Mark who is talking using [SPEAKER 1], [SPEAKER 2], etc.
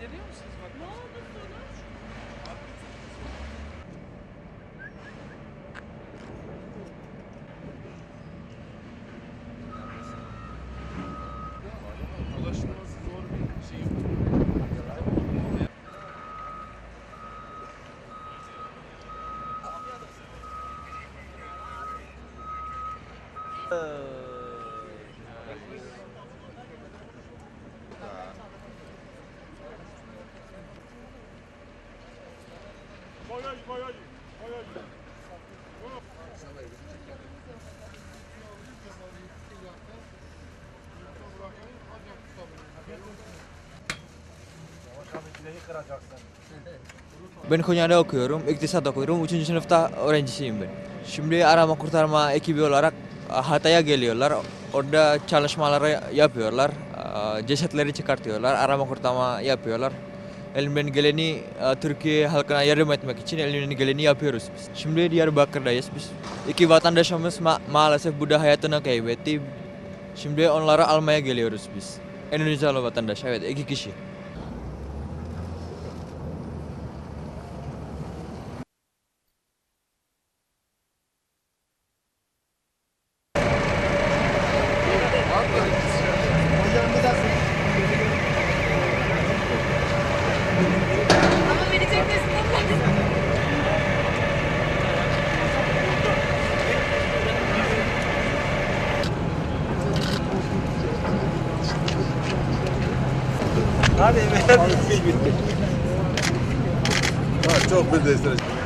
[SPEAKER 1] Geliyor musunuz bak?
[SPEAKER 2] Ne oldu sonuç?
[SPEAKER 1] Ulaşılması zor bir şey.
[SPEAKER 3] Ben Konya'da okuyorum, iktisat okuyorum. Üçüncü sınıfta öğrencisiyim ben. Şimdi arama kurtarma ekibi olarak Hatay'a geliyorlar. Orada çalışmaları yapıyorlar. Cesetleri çıkartıyorlar, arama kurtarma yapıyorlar. Elimden geleni e, Türkiye halkına yardım etmek için elimden geleni yapıyoruz biz. Şimdi Diyarbakır'dayız biz. İki vatandaşımız ma- maalesef burada hayatını kaybetti. Şimdi onları almaya geliyoruz biz. Endonezyalı vatandaş, evet iki kişi.
[SPEAKER 4] Ha, çok bir.